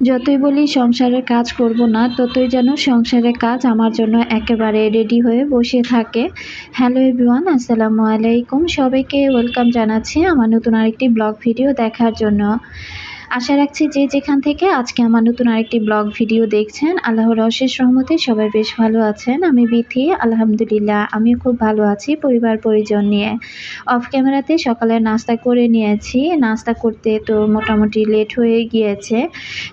যতই বলি সংসারের কাজ করব না, ততই যেন সংসারের কাজ আমার জন্য একেবারে রেডি হয়ে বসে থাকে। হ্যালো এভরিওয়ান আসসালামু আলাইকুম। সবাইকে ওয়েলকাম জানাচ্ছি আমার নতুন আরেকটি ব্লগ ভিডিও দেখার জন্য। আশা রাখছি যে যেখান থেকে আজকে আমার নতুন আরেকটি ব্লগ ভিডিও দেখছেন, আল্লাহর অশেষ রহমতে সবাই বেশ ভালো আছেন। আমি বিথি, আলহামদুলিল্লাহ, আমিও খুব ভালো আছি পরিবার পরিজন নিয়ে। অফ ক্যামেরাতে সকালে নাস্তা করে নিয়েছি। নাস্তা করতে তো মোটামুটি লেট হয়ে গিয়েছে।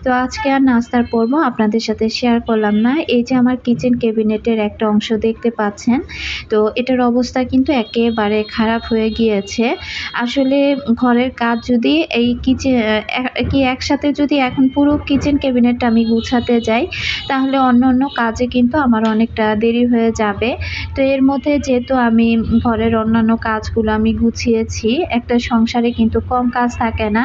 তো আজকে আর নাস্তার পর্ব আপনাদের সাথে শেয়ার করলাম না। এই যে আমার কিচেন ক্যাবিনেটের একটা অংশ দেখতে পাচ্ছেন, তো এটার অবস্থা কিন্তু একেবারে খারাপ হয়ে গিয়েছে। আসলে ঘরের কাজ যদি এই কিচেন কি একসাথে যদি এখন পুরো কিচেন ক্যাবিনেটটা আমি গুছাতে যাই, তাহলে অন্য অন্য কাজে কিন্তু আমার অনেকটা দেরি হয়ে যাবে। তো এর মধ্যে যেহেতু আমি ঘরের অন্যান্য কাজগুলো আমি গুছিয়েছি, একটা সংসারে কিন্তু কম কাজ থাকে না।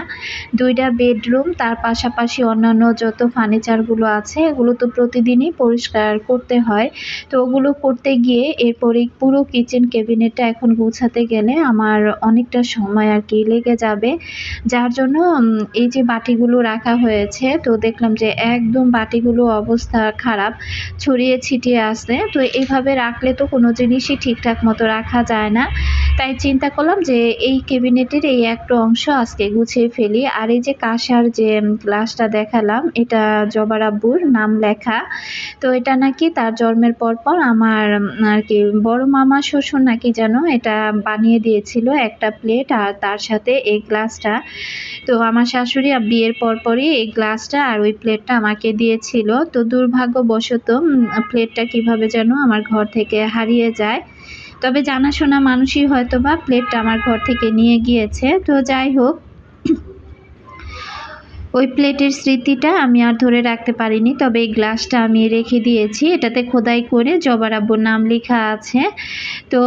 দুইটা বেডরুম তার পাশাপাশি অন্যান্য যত ফার্নিচারগুলো আছে, এগুলো তো প্রতিদিনই পরিষ্কার করতে হয়। তো ওগুলো করতে গিয়ে এরপরে পুরো কিচেন ক্যাবিনেটটা এখন গুছাতে গেলে আমার অনেকটা সময় আর কি লেগে যাবে। যার জন্য এই যে বাটিগুলো রাখা হয়েছে, তো দেখলাম যে একদম বাটিগুলো অবস্থা খারাপ, ছড়িয়ে ছিটিয়ে আসে তো এইভাবে রাখলে তো কোনো জিনিসই ঠিকঠাক মতো রাখা যায় না। তাই চিন্তা করলাম যে এই ক্যাবিনেটের এই একটা অংশ আজকে গুছিয়ে ফেলি। আর এই যে কাঁসার যে গ্লাসটা দেখালাম, এটা জবার আব্বুর নাম লেখা। তো এটা নাকি তার জন্মের পর পর আমার আর কি, বড় মামা, শ্বশুর নাকি যেন এটা বানিয়ে দিয়েছিল একটা প্লেট আর তার সাথে এই গ্লাসটা। তো আমার শাশুড়ি বিয়ের পরপরই এই গ্লাসটা আর ওই প্লেটটা আমাকে দিয়েছিল। তো দুর্ভাগ্যবশত প্লেটটা কীভাবে যেন আমার ঘর থেকে হারিয়ে যায়। তবে জানাশোনা মানুষই হয়তো বা প্লেটটা আমার ঘর থেকে নিয়ে গিয়েছে। তো যাই হোক ওই প্লেটের স্মৃতিটা আমি আর ধরে রাখতে পারিনি, তবে এই গ্লাসটা আমি রেখে দিয়েছি। এটাতে খোদাই করে জবার আব্বুর নাম লেখা আছে। তো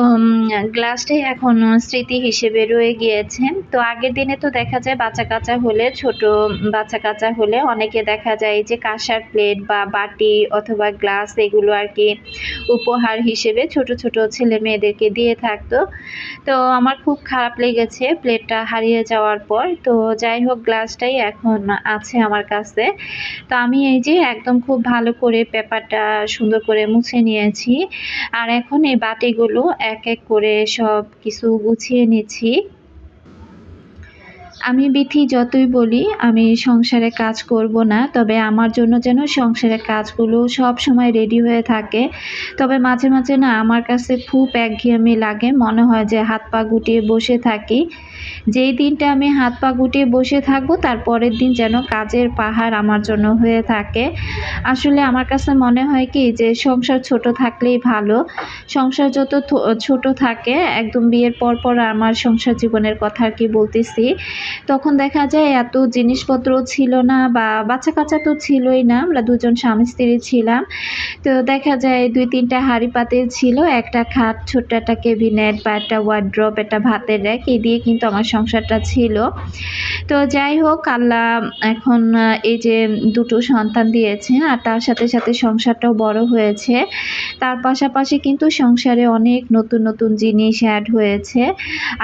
গ্লাসটাই এখন স্মৃতি হিসেবে রয়ে গিয়েছে। তো আগের দিনে তো দেখা যায় বাচ্চা কাচ্চা হলে, ছোট বাচ্চা কাচ্চা হলে অনেকে দেখা যায় যে কাঁসার প্লেট বা বাটি অথবা গ্লাস এগুলো আর কি উপহার হিসেবে ছোট ছোট ছেলে মেয়েদেরকে দিয়ে থাকতো। তো আমার খুব খারাপ লেগেছে প্লেটটা হারিয়ে যাওয়ার পর। তো যাই হোক, গ্লাসটাই এখন আছে আমার কাছে। তো আমি এই যে একদম খুব ভালো করে পেপারটা সুন্দর করে মুছে নিয়েছি। আর এখন এই বাটিগুলো এক এক করে সব কিছু গুছিয়ে নিচ্ছি। আমি বিথি যতই বলি, আমি সংসারে কাজ করব না, তবে আমার জন্য যেন সংসারের কাজগুলো সব সময় রেডি হয়ে থাকে। তবে মাঝে মাঝে না আমার কাছে খুব একঘেয়েমি লাগে, মনে হয় যে হাত পা গুটিয়ে বসে থাকি। যেই দিনটা আমি হাত পা গুটিয়ে বসে থাকব, তার পরের দিন যেন কাজের পাহাড় আমার জন্য হয়ে থাকে। আসলে আমার কাছে মনে হয় কি যে, সংসার ছোট থাকলেই ভালো। সংসার যত ছোট থাকে, একদম বিয়ের পর পর আমার সংসার জীবনের কথা আর কি বলতেছি। তখন দেখা যায় এত জিনিসপত্র ছিল না বা বাচ্চা কাচ্চা তো ছিলই না, আমরা দুজন স্বামী স্ত্রী ছিলাম। তো দেখা যায় দুই তিনটা হাঁড়ি পাতিল ছিল, একটা খাট, ছোট্ট একটা কেবিনেট বা একটা ওয়ার্ড্রপ একটা ভাতের র্যাক এই দিয়ে কিন্তু আমার সংসারটা ছিল। তো যাই হোক, আল্লাহ এখন এই যে দুটো সন্তান দিয়েছে আর তার সাথে সাথে সংসারটাও বড় হয়েছে। তার পাশাপাশি কিন্তু সংসারে অনেক নতুন নতুন জিনিস অ্যাড হয়েছে,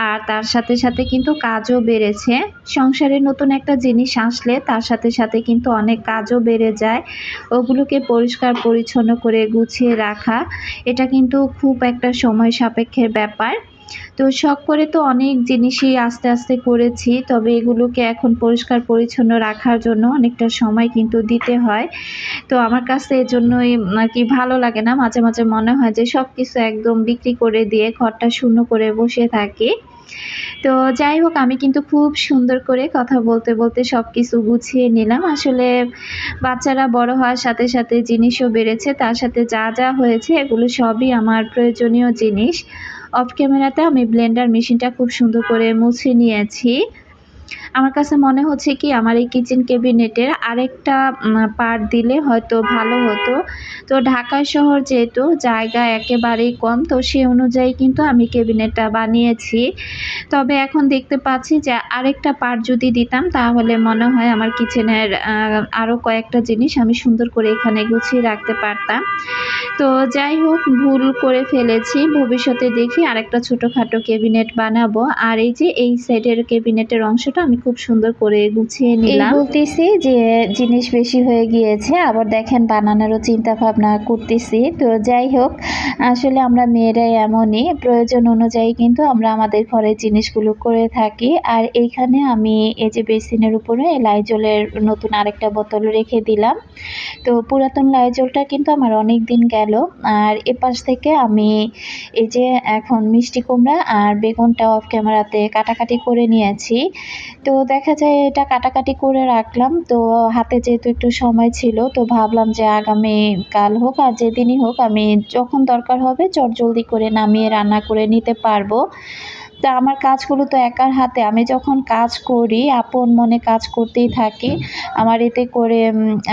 আর তার সাথে সাথে কিন্তু কাজও বেড়েছে। সংসারে নতুন একটা জিনিস আসলে তার সাথে সাথে কিন্তু অনেক কাজও বেড়ে যায়। ওগুলোকে পরিষ্কার পরিচ্ছন্ন করে গুছিয়ে রাখা, এটা কিন্তু খুব একটা সময় সাপেক্ষের ব্যাপার। তো শখ করে তো অনেক জিনিসই আস্তে আস্তে করেছি, তবে এগুলোকে এখন পরিষ্কার পরিচ্ছন্ন রাখার জন্য অনেকটা সময় কিন্তু দিতে হয়। তো আমার কাছে এজন্যই আর কি ভালো লাগে না, মাঝে মাঝে মনে হয় যে সব কিছু একদম বিক্রি করে দিয়ে ঘরটা শূন্য করে বসে থাকি। তো যাই হোক, আমি কিন্তু খুব সুন্দর করে কথা বলতে বলতে সব কিছু গুছিয়ে নিলাম। আসলে বাচ্চারা বড় হওয়ার সাথে সাথে জিনিসও বেড়েছে, তার সাথে যা যা হয়েছে এগুলো সবই আমার প্রয়োজনীয় জিনিস। অফ ক্যামেরাতে আমি ব্লেন্ডার মেশিনটা খুব সুন্দর করে মুছে নিয়েছি। আমার কাছে মনে হচ্ছে কি, আমার এই কিচেন ক্যাবিনেটের আরেকটা পার্ট দিলে হয়তো ভালো হতো। তো ঢাকা শহর যেহেতু জায়গা একেবারেই কম, তো সে অনুযায়ী কিন্তু আমি ক্যাবিনেটটা বানিয়েছি। তবে এখন দেখতে পাচ্ছি যে আরেকটা পার্ট যদি দিতাম, তাহলে মনে হয় আমার কিচেনের আরও কয়েকটা জিনিস আমি সুন্দর করে এখানে গুছিয়ে রাখতে পারতাম। তো যাই হোক, ভুল করে ফেলেছি। ভবিষ্যতে দেখি আরেকটা ছোটোখাটো ক্যাবিনেট বানাবো। আর এই যে এই সাইডের ক্যাবিনেটের অংশটা আমি খুব সুন্দর করে গুছিয়ে নিলাম। বলতেছি যে জিনিস বেশি হয়ে গিয়েছে আবার দেখেন বানানোরও চিন্তা ভাবনা করতেছি। তো যাই হোক আসলে আমরা মেয়েরাই এমনই প্রয়োজন অনুযায়ী কিন্তু আমরা আমাদের ঘরের জিনিসগুলো করে থাকি। আর এইখানে আমি এই যে বেসিনের উপরে লাইজলের নতুন আরেকটা বোতল রেখে দিলাম। তো পুরাতন লাইজলটা কিন্তু আমার অনেক দিন গেল। আর এপাশ থেকে আমি এই যে এখন মিষ্টি কুমড়া আর বেগুনটা অফ ক্যামেরাতে কাটাকাটি করে নিয়েছি। তো দেখা যায় এটা কাটাকাটি করে রাখলাম। তো হাতে যেহেতু একটু সময় ছিল, তো ভাবলাম যে আগামী কাল হোক আর যেদিনই হোক আমি যখন দরকার হবে চট জলদি করে নামিয়ে রান্না করে নিতে পারব। তা আমার কাজগুলো তো একার হাতে। আমি যখন কাজ করি, আপন মনে কাজ করতেই থাকি। আমার এতে করে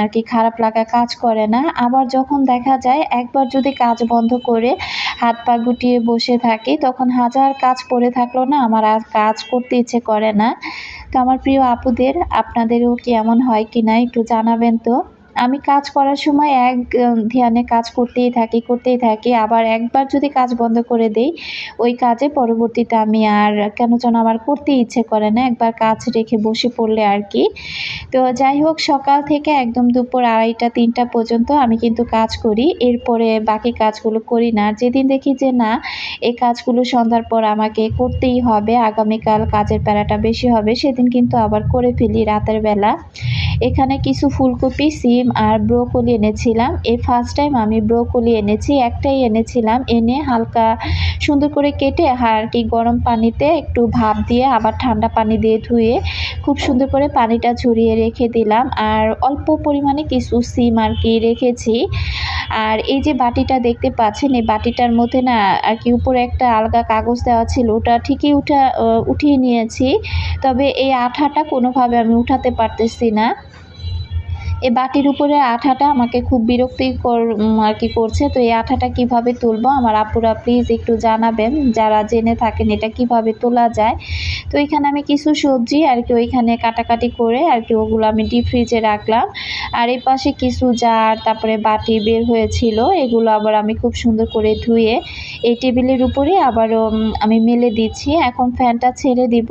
আর কি খারাপ লাগা কাজ করে না। আবার যখন দেখা যায়, একবার যদি কাজ বন্ধ করে হাত পা গুটিয়ে বসে থাকি, তখন হাজার কাজ পড়ে থাকল না, আমার আর কাজ করতে ইচ্ছে করে না। তো আমার প্রিয় আপুদের, আপনাদেরও কি এমন হয় কি না একটু জানাবেন তো? আমি কাজ করার সময় এক ধ্যানে কাজ করতেই থাকি করতেই থাকি। আবার একবার যদি কাজ বন্ধ করে দেই, ওই কাজে পরবর্তীতে আমি আর কেন যেন আমার করতে ইচ্ছে করে না, একবার কাজ রেখে বসে পড়লে আর কি। তো যাই হোক, সকাল থেকে একদম দুপুর আড়াইটা, তিনটা পর্যন্ত আমি কিন্তু কাজ করি। এরপরে বাকি কাজগুলো করি না। যেদিন দেখি যে না, এই কাজগুলো সন্ধ্যার পর আমাকে করতেই হবে, আগামীকাল কাজের প্যারাটা বেশি হবে, সেদিন কিন্তু আবার করে ফেলি রাতের বেলা। এখানে কিছু ফুলকপি, সিম আর ব্রোকলি এনেছিলাম। এই ফার্স্ট টাইম আমি ব্রোকলি এনেছি, একটাই এনেছিলাম। এনে হালকা সুন্দর করে কেটে আর কি গরম পানিতে একটু ভাপ দিয়ে, আবার ঠান্ডা পানি দিয়ে ধুয়ে খুব সুন্দর করে পানিটা ঝরিয়ে রেখে দিলাম। আর অল্প পরিমাণে কিছু সিম আর কি রেখেছি। আর এই যে বাটিটা দেখতে পাচ্ছেন, এই বাটিটার মধ্যে না আর কি উপরে একটা আলগা কাগজ দেওয়া ছিল, ওটা ঠিকই উঠা উঠিয়ে নিয়েছি। তবে এই আঠাটা কোনোভাবে আমি উঠাতে পারতেছি না। এই বাটির উপরে আঠাটা আমাকে খুব বিরক্তিকর আর কি করছে। তো এই আঠাটা কীভাবে তুলবো? আমার আপুরা প্লিজ একটু জানাবেন। যারা জেনে থাকেন এটা কীভাবে তোলা যায়। তো এখানে আমি কিছু সবজি আর কি ওইখানে কাটাকাটি করে আর কি ওগুলো আমি ডিপ ফ্রিজে রাখলাম। আর এই পাশে কিছু জার, তারপরে বাটি বের হয়েছিল। এগুলো আবার আমি খুব সুন্দর করে ধুয়ে এই টেবিলের উপরে আবারও আমি মেলে দিচ্ছি। এখন ফ্যানটা ছেড়ে দিব।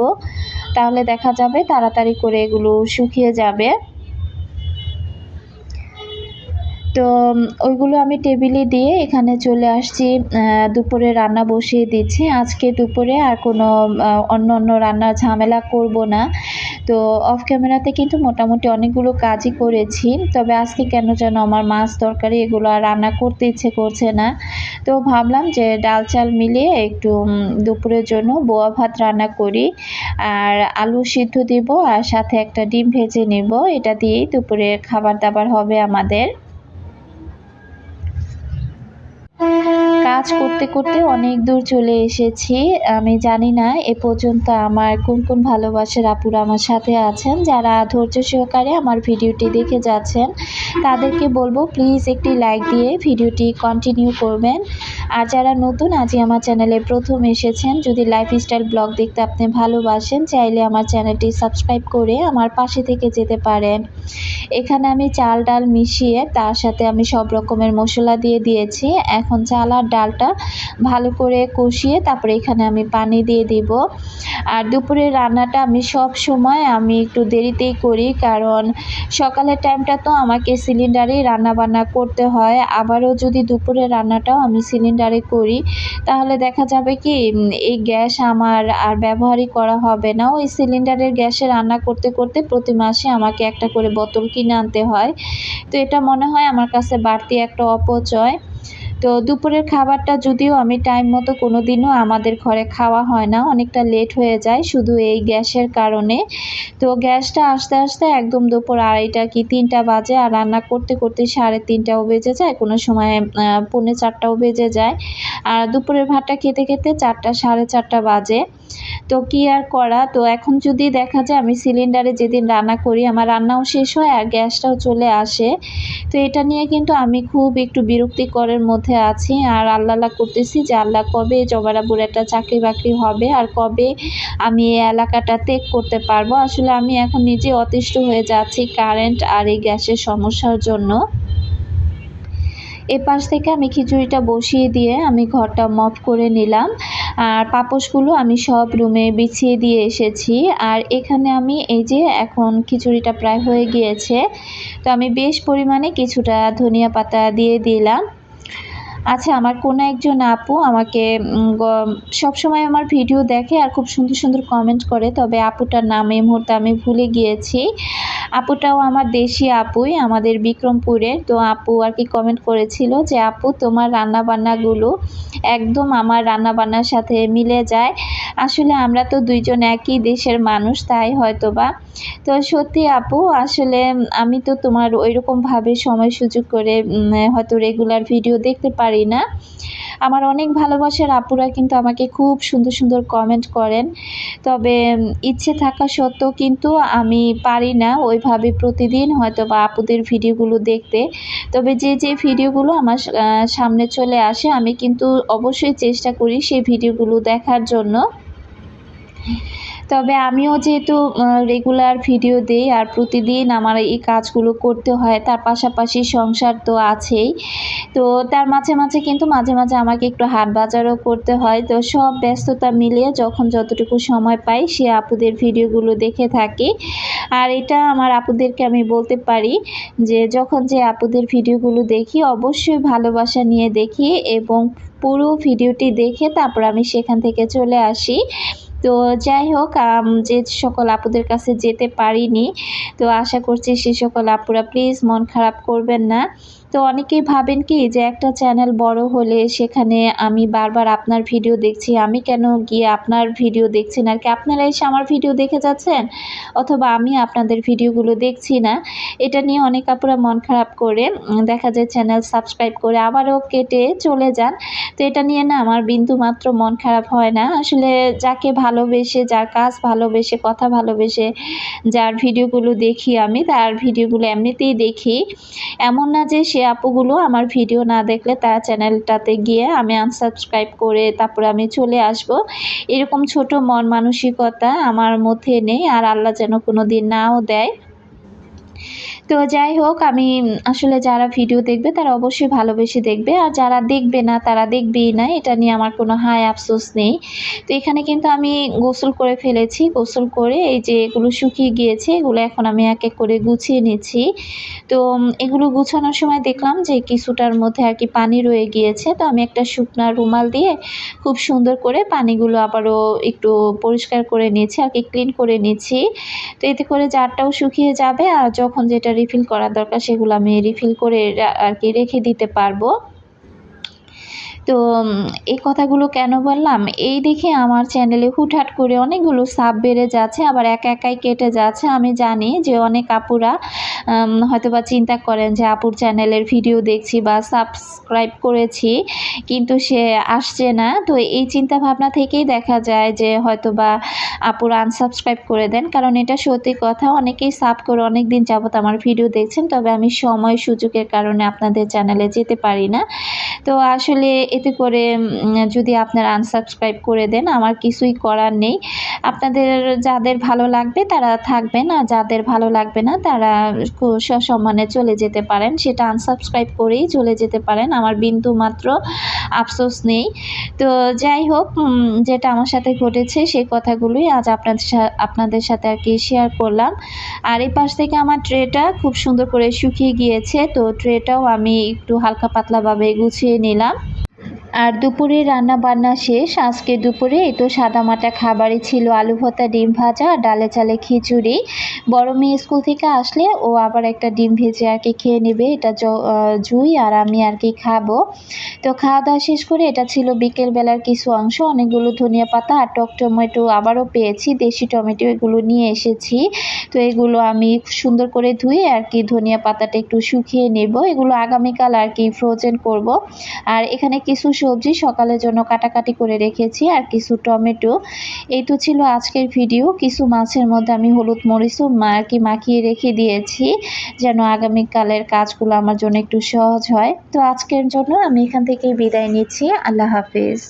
তাহলে দেখা যাবে তাড়াতাড়ি করে এগুলো শুকিয়ে যাবে। তো ওইগুলো আমি টেবিলে দিয়ে এখানে চলে আসছি। দুপুরে রান্না বসিয়ে দিচ্ছি। আজকে দুপুরে আর কোনো অন্য অন্য রান্নার ঝামেলা করব না। তো অফ ক্যামেরাতে কিন্তু মোটামুটি অনেকগুলো কাজই করেছি। তবে আজকে কেন যেন আমার মাছ তরকারি এগুলো আর রান্না করতে ইচ্ছে করছে না। তো ভাবলাম যে ডাল চাল মিলিয়ে একটু দুপুরের জন্য বোয়া ভাত রান্না করি। আর আলু সিদ্ধ দেব আর সাথে একটা ডিম ভেজে নেব। এটা দিয়েই দুপুরে খাবার দাবার হবে আমাদের। কাজ করতে করতে অনেক দূর চলে এসেছি। আমি জানি না এ পর্যন্ত আমার কোন কোন ভালোবাসার আপুরা আমার সাথে আছেন, যারা ধৈর্য সহকারে আমার ভিডিওটি দেখে যাচ্ছেন। তাদেরকে বলব প্লিজ একটি লাইক দিয়ে ভিডিওটি কন্টিনিউ করবেন। আর যারা নতুন, আজই আমার চ্যানেলে প্রথম এসেছেন, যদি লাইফস্টাইল ব্লগ দেখতে আপনি ভালোবাসেন, চাইলে আমার চ্যানেলটি সাবস্ক্রাইব করে আমার পাশে থেকে যেতে পারেন। এখানে আমি চাল ডাল মিশিয়ে, তার সাথে আমি সব রকমের মশলা দিয়ে দিয়েছি। এখন চাল আর ডালটা ভালো করে কষিয়ে, তারপরে এখানে আমি পানি দিয়ে দিব। আর দুপুরের রান্নাটা আমি সব সময় আমি একটু দেরিতেই করি, কারণ সকালের টাইমটা তো আমাকে সিলিন্ডারেই রান্না বান্না করতে হয়। আবারও যদি দুপুরের রান্নাটাও আমি সিলিন্ডারে করি, তাহলে দেখা যাবে কি এই গ্যাস আমার আর ব্যবহারই করা হবে না। ওই সিলিন্ডারের গ্যাসে রান্না করতে করতে প্রতি মাসে আমাকে একটা করে বোতল কিনে আনতে হয়। তো এটা মনে হয় আমার কাছে বাড়তি একটা অপচয়। তো দুপুরের খাবারটা যদিও আমি টাইম মতো কোনো দিনও আমাদের ঘরে খাওয়া হয় না, অনেকটা লেট হয়ে যায় শুধু এই গ্যাসের কারণে। তো গ্যাসটা আস্তে আস্তে একদম দুপুর আড়াইটা কি তিনটা বাজে আর রান্না করতে করতে সাড়ে তিনটাও বেজে যায়, কোনো সময় পৌনে চারটাও বেজে যায়। আর দুপুরের ভাতটা খেতে খেতে চারটা, সাড়ে চারটা বাজে। তো কি আর করা? তো এখন যদি দেখা যায় আমি সিলিন্ডারে যেদিন রান্না করি, আমার রান্নাও শেষ হয় আর গ্যাসটাও চলে আসে। তো এটা নিয়ে কিন্তু আমি খুব একটু বিরক্তিকরের মধ্যে আছি আর আল্লাহ করতেছি যে আল্লাহ কবে জবারাবুর একটা চাকরি বাকরি হবে আর কবে আমি এই এলাকাটা ত্যাগ করতে পারব। আসলে আমি এখন নিজে অতিষ্ঠ হয়ে যাচ্ছি কারেন্ট আর এই গ্যাসের সমস্যার জন্য। এ পাশ থেকে আমি খিচুড়িটা বসিয়ে দিয়ে আমি ঘরটা মপ করে নিলাম। আর পাপোশগুলো আমি সব রুমে বিছিয়ে দিয়ে এসেছি। আর এখানে আমি এই যে এখন খিচুড়িটা প্রায় হয়ে গিয়েছে, তো আমি বেশ পরিমাণে কিছুটা ধনিয়া পাতা দিয়ে দিলাম। আচ্ছা আমার কোনো একজন আপু আমাকে সব সময় আমার ভিডিও দেখে আর খুব সুন্দর সুন্দর কমেন্ট করে, তবে আপুটার নাম এই মুহূর্তে আমি ভুলে গিয়েছি। আপুটাও আমার দেশি আপুই, আমাদের বিক্রমপুরের তো আপু আর কি কমেন্ট করেছিল যে, আপু, তোমার রান্না বান্নাগুলো একদম আমার রান্না বান্নার সাথে মিলে যায়। আসলে আমরা তো দুইজন একই দেশের মানুষ, তাই হয়তো বা তো সত্যি আপু, আসলে আমি তো তোমার ওইরকমভাবে সময় সুযোগ করে হয়তো রেগুলার ভিডিও দেখতে পারি না। আমার অনেক ভালোবাসার আপুরা কিন্তু আমাকে খুব সুন্দর সুন্দর কমেন্ট করেন। তবে ইচ্ছে থাকা সত্ত্বেও কিন্তু আমি পারি না ওইভাবে প্রতিদিন হয়তো বা আপুদের ভিডিওগুলো দেখতে। তবে যে যে ভিডিওগুলো আমার সামনে চলে আসে, আমি কিন্তু অবশ্যই চেষ্টা করি সেই ভিডিওগুলো দেখার জন্য। তবে আমিও যেহেতু রেগুলার ভিডিও দিই আর প্রতিদিন আমার এই কাজগুলো করতে হয়, তার পাশাপাশি সংসার তো আছেই। তো তার মাঝে মাঝে কিন্তু মাঝে মাঝে আমাকে একটু হাট বাজারও করতে হয়। তো সব ব্যস্ততা মিলিয়ে যখন যতটুকু সময় পাই, সে আপুদের ভিডিওগুলো দেখে থাকি। আর এটা আমার আপুদেরকে আমি বলতে পারি যে, যখন যে আপুদের ভিডিওগুলো দেখি, অবশ্যই ভালোবাসা নিয়ে দেখি এবং পুরো ভিডিওটি দেখে তারপর আমি সেখান থেকে চলে আসি। তো যাই হোক যে সকল আপুদের কাছে যেতে পারিনি, তো আশা করছি সে সকল আপুরা প্লিজ মন খারাপ করবেন না। তো অনেকেই ভাবেন কি যে একটা চ্যানেল বড় হলে সেখানে আমি বারবার আপনার ভিডিও দেখছি, আমি কেন গিয়ে আপনার ভিডিও দেখছি না? আর কি আপনারা এসে আমার ভিডিও দেখে যাচ্ছেন? অথবা আমি আপনাদের ভিডিওগুলো দেখছি না? এটা নিয়ে অনেক আপুরা মন খারাপ করে দেখা যায় চ্যানেল সাবস্ক্রাইব করে আবারও কেটে চলে যান। তো এটা নিয়ে না আমার বিন্দু মাত্র মন খারাপ হয় না। আসলে যাকে ভালোবেসে, যার কাজ ভালোবেসে, কথা ভালোবেসে যার ভিডিওগুলো দেখি আমি, তার ভিডিওগুলো এমনিতেই দেখি। এমন না যে সে আপুগুলো আমার ভিডিও না দেখলে তার চ্যানেলটাতে গিয়ে আমি আনসাবস্ক্রাইব করে তারপরে আমি চলে আসব। এরকম ছোট মন মানসিকতা আমার মধ্যে নেই আর আল্লাহ যেন কোনো দিন নাও দেয়। তো যাই হোক, আমি আসলে যারা ভিডিও দেখবে তারা অবশ্যই ভালোবেসে দেখবে। আর যারা দেখবে না, তারা দেখবেই না। এটা নিয়ে আমার কোনো হাই আফসোস নেই। তো এখানে কিন্তু আমি গোসল করে ফেলেছি। গোসল করে এই যে এগুলো শুকিয়ে গিয়েছে, এগুলো এখন আমি এক এক করে গুছিয়ে নিচ্ছি। তো এগুলো গুছানোর সময় দেখলাম যে কিছুটার মধ্যে আর কি পানি রয়ে গিয়েছে। তো আমি একটা শুকনা রুমাল দিয়ে খুব সুন্দর করে পানিগুলো আবারও একটু পরিষ্কার করে নিয়েছি, আর কি ক্লিন করে নিচ্ছি। তো এতে করে জারটাও শুকিয়ে যাবে। আর যখন যেটা রিফিল করা দরকার সেগুলো আমি রিফিল করে আর কি রেখে দিতে পারব। তো এই কথাগুলো কেন বললাম? এই দেখে আমার চ্যানেলে হুটহাট করে অনেকগুলো সাব বেড়ে যাচ্ছে, আবার একা একাই কেটে যাচ্ছে। আমি জানি যে অনেক আপুরা হয়তো বা চিন্তা করেন যে আপুর চ্যানেলের ভিডিও দেখছি বা সাবস্ক্রাইব করেছি, কিন্তু সে আসছে না। তো এই চিন্তা ভাবনা থেকেই দেখা যায় যে হয়তো বা আপুরা আনসাবস্ক্রাইব করে দেন, কারণ এটা সত্যি কথা, অনেকেই সাব করে অনেক দিন যাবত আমার ভিডিও দেখছেন, তবে আমি সময় সুযোগের কারণে আপনাদের চ্যানেলে যেতে পারি না। তো আসলে এতে করে যদি আপনারা আনসাবস্ক্রাইব করে দেন, আমার কিছুই করার নেই। আপনাদের যাদের ভালো লাগবে, তারা থাকবেন আর যাদের ভালো লাগবে না, তারা সসম্মানে চলে যেতে পারেন। সেটা আনসাবস্ক্রাইব করেই চলে যেতে পারেন। আমার বিন্দু মাত্র আফসোস নেই। তো যাই হোক যেটা আমার সাথে ঘটেছে সেই কথাগুলোই আজ আপনাদের আপনাদের সাথে আর কি শেয়ার করলাম। আর এই পাশ থেকে আমার ট্রেটা খুব সুন্দর করে শুকিয়ে গিয়েছে। তো ট্রেটাও আমি একটু হালকা পাতলাভাবে গুছিয়ে নিলাম। আর দুপুরে রান্না বান্না শেষ। আজকে দুপুরে তো সাদামাটা খাবারই ছিল আলু ভর্তা, ডিম ভাজা ডালে চালে খিচুড়ি। বড় মেয়ে স্কুল থেকে আসলে ও আবার একটা ডিম ভেজে আর কি খেয়ে নেবে। এটা জুই আর আমি আর কি খাব। তো খাওয়া দাওয়া শেষ করে এটা ছিল বিকেলবেলার কিছু অংশ। অনেকগুলো ধনিয়া পাতা আর টক টমেটো আবারও পেয়েছি। দেশি টমেটো এগুলো নিয়ে এসেছি। তো এগুলো আমি সুন্দর করে ধুয়ে আর কি ধনিয়া পাতাটা একটু শুকিয়ে নেব। এগুলো আগামীকাল আর কি ফ্রোজেন করব। আর এখানে কিছু সবজি সকালের জন্য কাটাকাটি করে রেখেছি আর কিছু টমেটো। এই তো ছিল আজকের ভিডিও। কিছু মাছের মধ্যে আমি হলুদ মরিচও আর কি মাখিয়ে রেখে দিয়েছি যেন আগামীকালের কাজগুলো আমার জন্য একটু সহজ হয়। তো আজকের জন্য আমি এখান থেকে বিদায় নিচ্ছি। আল্লাহ হাফিজ।